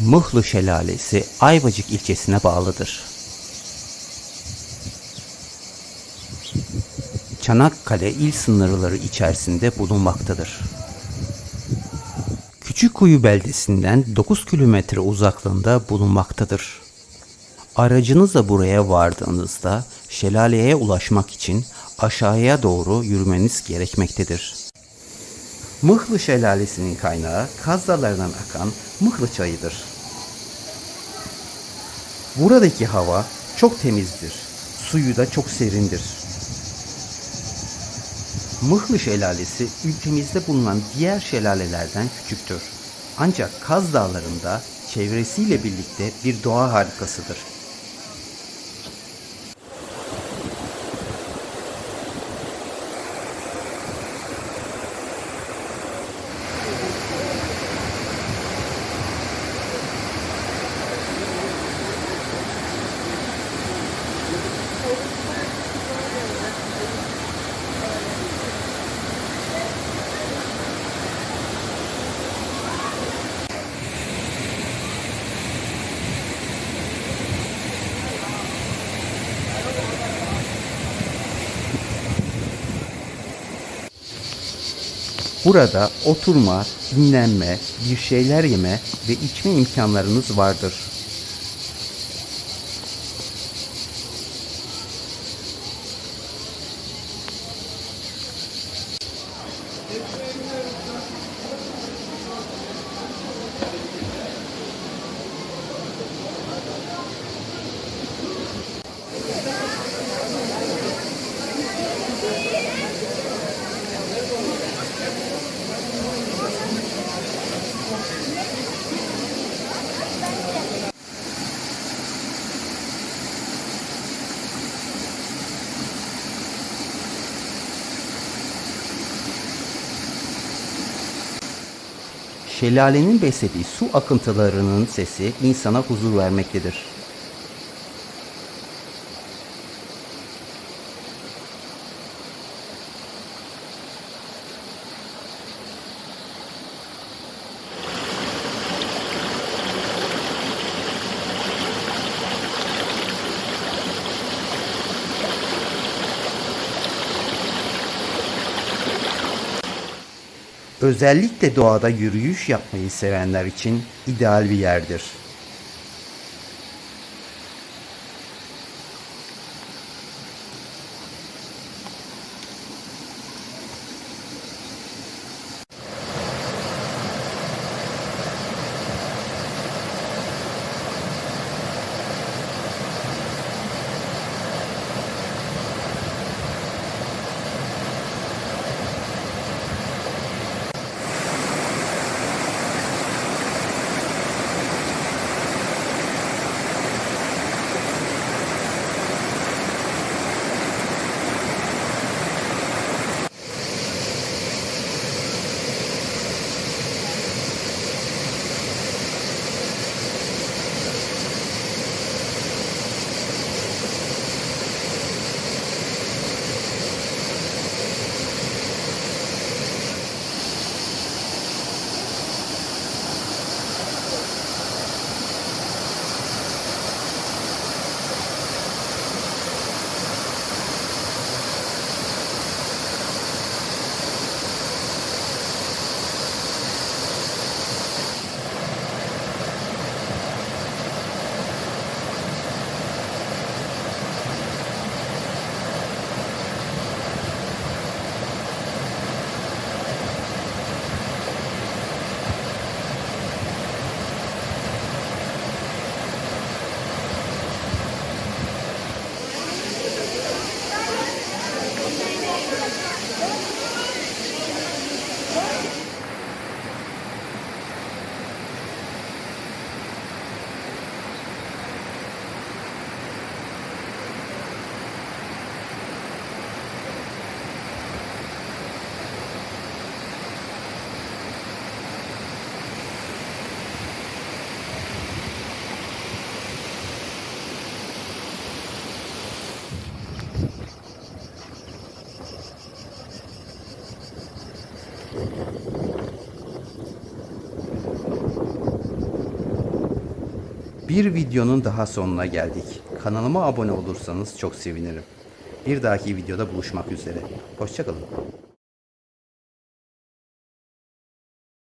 Mıhlı Şelalesi Ayvacık ilçesine bağlıdır. Çanakkale il sınırları içerisinde bulunmaktadır. Küçükkuyu beldesinden 9 kilometre uzaklığında bulunmaktadır. Aracınızla buraya vardığınızda şelaleye ulaşmak için aşağıya doğru yürümeniz gerekmektedir. Mıhlı Şelalesi'nin kaynağı Kaz Dağları'ndan akan Mıhlı Çayı'dır. Buradaki hava çok temizdir. Suyu da çok serindir. Mıhlı Şelalesi ülkemizde bulunan diğer şelalelerden küçüktür. Ancak Kaz Dağları'nda çevresiyle birlikte bir doğa harikasıdır. Burada oturma, dinlenme, bir şeyler yeme ve içme imkanlarınız vardır. Şelalenin beslediği su akıntılarının sesi insana huzur vermektedir. Özellikle doğada yürüyüş yapmayı sevenler için ideal bir yerdir. Bir videonun daha sonuna geldik. Kanalıma abone olursanız çok sevinirim. Bir dahaki videoda buluşmak üzere. Hoşçakalın.